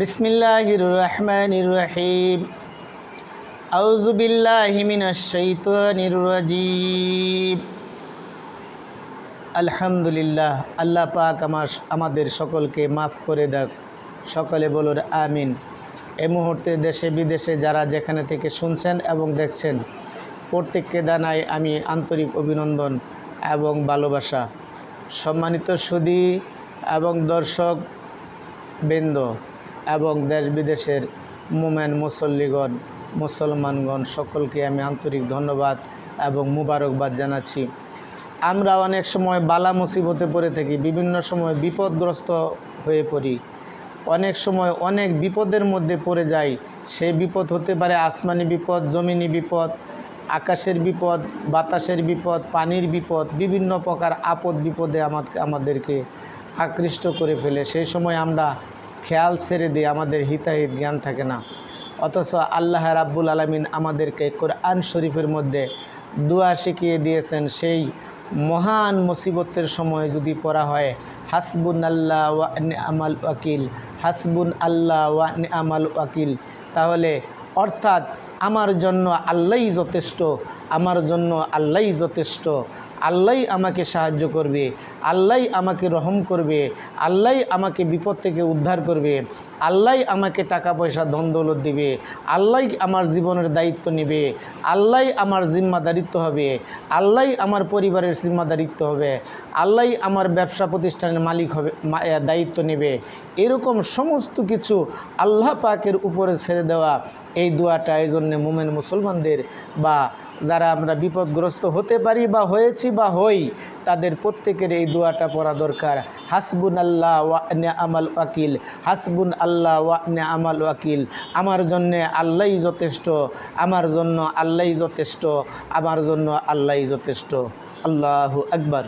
বিসমিল্লাহির রহমানির রহিম আউযু বিল্লাহি মিনাশ আলহামদুলিল্লাহ, আল্লাহ পাক আমার আমাদের সকলকে মাফ করে দেখ সকলে বলুন আমিন। এ মুহূর্তে দেশে বিদেশে যারা যেখানে থেকে শুনছেন এবং দেখছেন, প্রত্যেককে জানাই আমি আন্তরিক অভিনন্দন এবং ভালোবাসা। সম্মানিত সুদী এবং দর্শক বৃন্দ এবং দেশ বিদেশের মোমেন মুসল্লিগণ, মুসলমানগণ সকলকে আমি আন্তরিক ধন্যবাদ এবং মুবারকবাদ জানাচ্ছি। আমরা অনেক সময় বালা মুসিবতে পড়ে থাকি, বিভিন্ন সময় বিপদগ্রস্ত হয়ে পড়ি। অনেক সময় অনেক বিপদের মধ্যে পড়ে যাই। সেই বিপদ হতে পারে আসমানি বিপদ, জমিনি বিপদ, আকাশের বিপদ, বাতাসের বিপদ, পানির বিপদ, বিভিন্ন প্রকার আপদ বিপদে আমাদের আমাদেরকে আকৃষ্ট করে ফেলে। সেই সময় আমরা খেয়াল ছেড়ে দিই আমাদের হিতাহিত জ্ঞান থাকে না। অথচ আল্লাহ রাব্বুল আলমিন আমাদেরকে কোরআন শরীফের মধ্যে দোয়া শিখিয়ে দিয়েছেন, সেই মহান মুসিবতের সময় যদি পড়া হয় হাসবুন আল্লাহ ওয়া আমাল ওয়াকিল হাসবুন আল্লাহ ওয়া আমাল ওয়াকিল। তাহলে অর্থাৎ আমার জন্য আল্লাহই যথেষ্ট, আমার জন্য আল্লাহই যথেষ্ট। আল্লাহই আমাকে সাহায্য করবে আল্লাহই আমাকে রহম করবে আল্লাহই আমাকে বিপদ থেকে উদ্ধার করবে, আল্লাহ আমাকে টাকা পয়সা ধন দৌলত দিবে আল্লাহই আমার জীবনের দায়িত্ব নেবে আল্লাহই আমার জিম্মাদারিত্ব হবে আল্লাহই আমার পরিবারের জিম্মাদারিত্ব হবে আল্লাহই আমার ব্যবসা প্রতিষ্ঠানের মালিক হবে দায়িত্ব নেবে। এরকম সমস্ত কিছু আল্লাহ পাকের উপরে ছেড়ে দেওয়া এই দোয়াটা এই জন্যে মোমেন মুসলমানদের বা যারা আমরা বিপদগ্রস্ত হতে পারি বা হয়েছি বা হই, তাদের প্রত্যেকের এই দোয়াটা পড়া দরকার। হাসবুন আল্লাহ ওয়ানে আমাল ওয়াকিল হাসবুন আল্লাহ ওয়ানে আমাল ওয়াকিল। আমার জন্যে আল্লাহই যথেষ্ট, আমার জন্য আল্লাহ যথেষ্ট, আমার জন্য আল্লাহই যথেষ্ট। আল্লাহ আকবার।